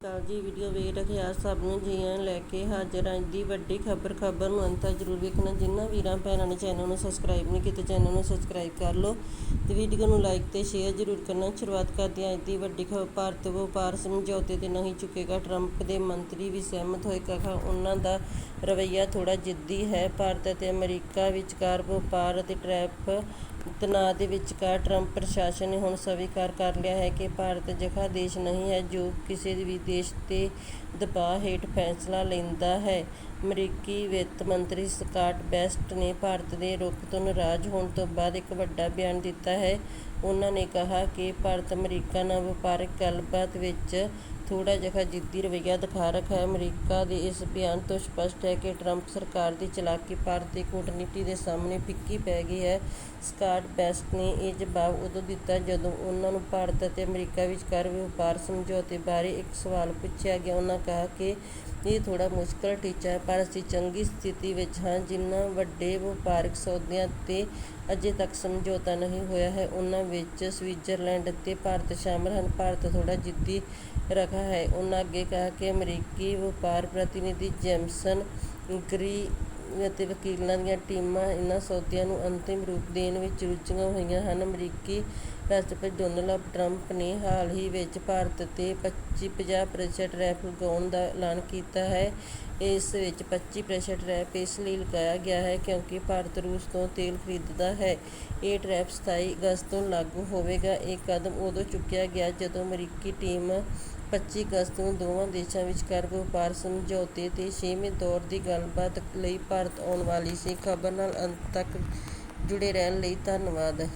ਕਾਲ ਜੀ ਵੀਡੀਓ ਵੇਖ ਰਹੇ ਸਭ ਨੂੰ ਜੀ ਲੈ ਕੇ ਹਾਜ਼ਰ ਅੱਜ ਦੀ ਵੱਡੀ ਖਬਰ ਖਬਰ ਨੂੰ ਅੰਤ ਤੱਕ ਜ਼ਰੂਰ ਵੇਖਣਾ। ਜਿਨ੍ਹਾਂ ਵੀਰਾਂ, ਭੈਣਾਂ ਨੇ ਚੈਨਲ ਨੂੰ ਸਬਸਕ੍ਰਾਈਬ ਨਹੀਂ ਕੀਤਾ ਚੈਨਲ ਨੂੰ ਸਬਸਕ੍ਰਾਈਬ ਕਰ ਲਓ। ਤੇ ਵੀਡੀਓ ਨੂੰ ਲਾਈਕ ਤੇ ਸ਼ੇਅਰ ਜ਼ਰੂਰ ਕਰਨਾ। ਸ਼ੁਰੂਆਤ ਕਰਦੇ ਹਾਂ ਅੱਜ ਦੀ ਵੱਡੀ ਖਬਰ, ਭਾਰਤ ਵਪਾਰ ਸਮਝੌਤੇ ਤੇ ਨਹੀਂ ਚੁੱਕੇਗਾ। ਟਰੰਪ ਦੇ ਮੰਤਰੀ ਵੀ ਸਹਿਮਤ ਹੋਏ ਕਹਾ ਉਹਨਾਂ ਦਾ ਰਵੱਈਆ ਥੋੜਾ ਜਿੱਦੀ ਹੈ। ਭਾਰਤ ਅਤੇ ਅਮਰੀਕਾ ਵਿਚਕਾਰ ਵਪਾਰ ਅਤੇ ਟਰੈਫ ਤਣਾਅ ਦੇ ਵਿਚਕਾਰ ਟਰੰਪ ਪ੍ਰਸ਼ਾਸਨ ਨੇ ਹੁਣ ਸਵੀਕਾਰ ਕਰ ਲਿਆ ਹੈ ਕਿ ਭਾਰਤ ਅਜਿਹਾ ਦੇਸ਼ ਨਹੀਂ ਹੈ ਜੋ ਕਿਸੇ ਵੀ ਦੇਸ਼ ਦੇ ਦਬਾਅ ਹੇਠ ਫੈਸਲਾ ਲੈਂਦਾ ਹੈ। ਅਮਰੀਕੀ ਵਿੱਤ ਮੰਤਰੀ ਸਕਾਟ ਬੈਸਟ ਨੇ ਭਾਰਤ ਦੇ ਰੁਖ ਤੋਂ ਨਾਰਾਜ਼ ਹੋਣ ਤੋਂ ਬਾਅਦ ਇੱਕ ਵੱਡਾ ਬਿਆਨ ਦਿੱਤਾ ਹੈ। ਉਹਨਾਂ ਨੇ ਕਿਹਾ ਕਿ ਭਾਰਤ ਅਮਰੀਕਾ ਨਾਲ ਵਪਾਰਕ ਗੱਲਬਾਤ ਵਿੱਚ ਥੋੜ੍ਹਾ ਜਿਹਾ ਜਿੱਦੀ ਰਵੱਈਆ ਦਿਖਾ ਰੱਖਿਆ ਹੈ। ਅਮਰੀਕਾ ਦੇ ਇਸ ਬਿਆਨ ਤੋਂ ਸਪੱਸ਼ਟ ਹੈ ਕਿ ਟਰੰਪ ਸਰਕਾਰ ਦੀ ਚਲਾਕੀ ਭਾਰਤ ਦੀ ਕੂਟਨੀਤੀ ਦੇ ਸਾਹਮਣੇ ਫਿੱਕੀ ਪੈ ਗਈ ਹੈ। ਸਕਾਟ ਬੈਸਟ ਨੇ ਇਹ ਜਵਾਬ ਉਦੋਂ ਦਿੱਤਾ ਜਦੋਂ ਉਹਨਾਂ ਨੂੰ ਭਾਰਤ ਅਤੇ ਅਮਰੀਕਾ ਵਿਚਕਾਰ ਵਪਾਰ ਸਮਝੌਤੇ ਬਾਰੇ ਇੱਕ ਸਵਾਲ ਪੁੱਛਿਆ ਗਿਆ। ਉਹਨਾਂ ਕਿਹਾ ਕਿ ਇਹ ਥੋੜਾ ਮੁਸ਼ਕਲ ਟੀਚਾ ਹੈ, ਪਰ ਅਸੀਂ ਚੰਗੀ ਸਥਿਤੀ ਵਿੱਚ ਹਾਂ। ਜਿਨ੍ਹਾਂ ਵੱਡੇ ਵਪਾਰਕ ਸੌਦਿਆਂ ਤੇ ਅਜੇ ਤੱਕ ਸਮਝੌਤਾ ਨਹੀਂ ਹੋਇਆ ਹੈ, ਉਹਨਾਂ ਵਿੱਚ ਸਵਿਟਜ਼ਰਲੈਂਡ ਅਤੇ ਭਾਰਤ ਸ਼ਾਮਲ ਹਨ। ਭਾਰਤ ਥੋੜਾ ਜਿੱਦੀ ਰੱਖਾ ਹੈ। ਉਹਨਾਂ ਅੱਗੇ ਕਿਹਾ ਕਿ ਅਮਰੀਕੀ ਵਪਾਰ ਪ੍ਰਤੀਨਿਧੀ ਜੇਮਸਨ ਗਰੀ ਅਤੇ ਵਕੀਲਾਂ ਦੀਆਂ ਟੀਮਾਂ ਇਹਨਾਂ ਸੌਦਿਆਂ ਨੂੰ ਅੰਤਿਮ ਰੂਪ ਦੇਣ ਵਿੱਚ ਰੁੱਝੀਆਂ ਹੋਈਆਂ ਹਨ। ਅਮਰੀਕੀ ਰਾਸ਼ਟਰਪਤੀ ਡੋਨਲਡ ਟਰੰਪ ਨੇ ਹਾਲ ਹੀ ਵਿੱਚ ਭਾਰਤ ਤੇ 25 ਪ੍ਰਤੀਸ਼ਤ ਟੈਰਿਫ ਲਗਾਉਣ ਦਾ ਐਲਾਨ ਕੀਤਾ ਹੈ। ਇਸ ਵਿੱਚ 25 ਪ੍ਰਤੀਸ਼ਤ ਟੈਰਿਫ ਇਸ ਲਈ ਲਗਾਇਆ ਗਿਆ ਹੈ ਕਿਉਂਕਿ ਭਾਰਤ ਰੂਸ ਤੋਂ ਤੇਲ ਖਰੀਦਦਾ ਹੈ। ਇਹ ਟੈਰਿਫ 27 ਅਗਸਤ ਤੋਂ ਲਾਗੂ ਹੋਵੇਗਾ। ਇਹ ਕਦਮ ਉਦੋਂ ਚੁੱਕਿਆ ਗਿਆ ਜਦੋਂ ਅਮਰੀਕੀ ਟੀਮ 25 ਅਗਸਤ ਨੂੰ ਦੋਵਾਂ ਦੇਸ਼ਾਂ ਵਿਚਕਾਰ ਵਪਾਰ ਸਮਝੌਤੇ ਤੇ ਛੇਵੇਂ ਦੌਰ ਦੀ ਗੱਲਬਾਤ ਲਈ ਭਾਰਤ ਆਉਣ ਵਾਲੀ ਸੀ। ਖਬਰ ਨਾਲ ਅੰਤ ਤੱਕ ਜੁੜੇ ਰਹਿਣ ਲਈ ਧੰਨਵਾਦ।